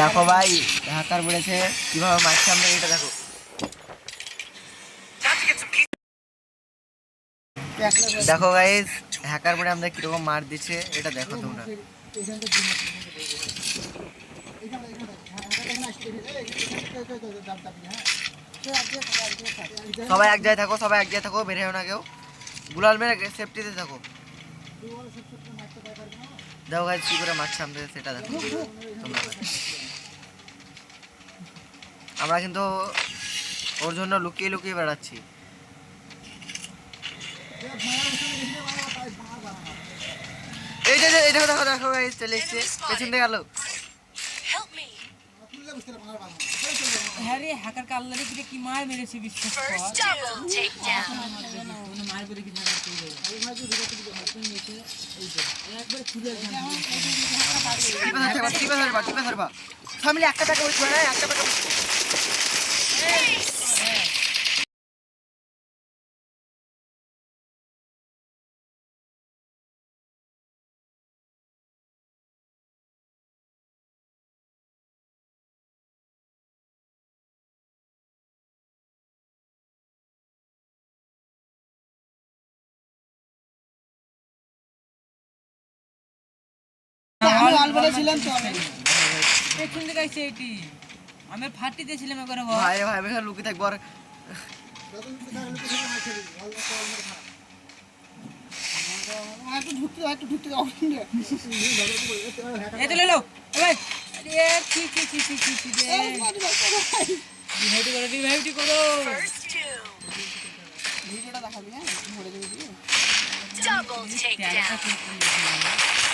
দেখো ভাই হাকার পড়েছে কীভাবে মারছে আমরা এটা দেখো। দেখো গাইস হ্যাকার পরে আমরা কীরকম মার দিচ্ছে, এটা দেখো তোমরা। সবাই এক জায়গায় থাকো, সবাই এক জায়গায় থাকো বের না কেউ। গুলাল মেরে সেফটিতে থাকো। দেখো গাছ কি করে মাছ সামনে সেটা দেখো তোমরা আমরা কিন্তু ওর জন্য লুকিয়ে লুকিয়ে বেড়াচ্ছি এইটা এই দেখো দেখো দেখো গাইস চলে এসছে পেছন থেকে গেল me. হ্যাঁ রে হ্যাকার কাল্লারে কিরে কি মার মেরেছে বিশ্বাস কর। First double takedown. কোনো মার করে কি হ্যাকার পেয়ে যাবে একবার খুলে টিপে টিপে ধরবা টিপে ধরবা। ফ্যামিলি একটা টাকা উঠবে না একটা টাকা উঠবে পেছন থেকে আসছে এটি আমি ফাটি দিয়েছিলাম একবার ভাই ভাই ভাই লুকিয়ে থাকব আর এটা লে লো এ এ করো করো First two. Double takedown.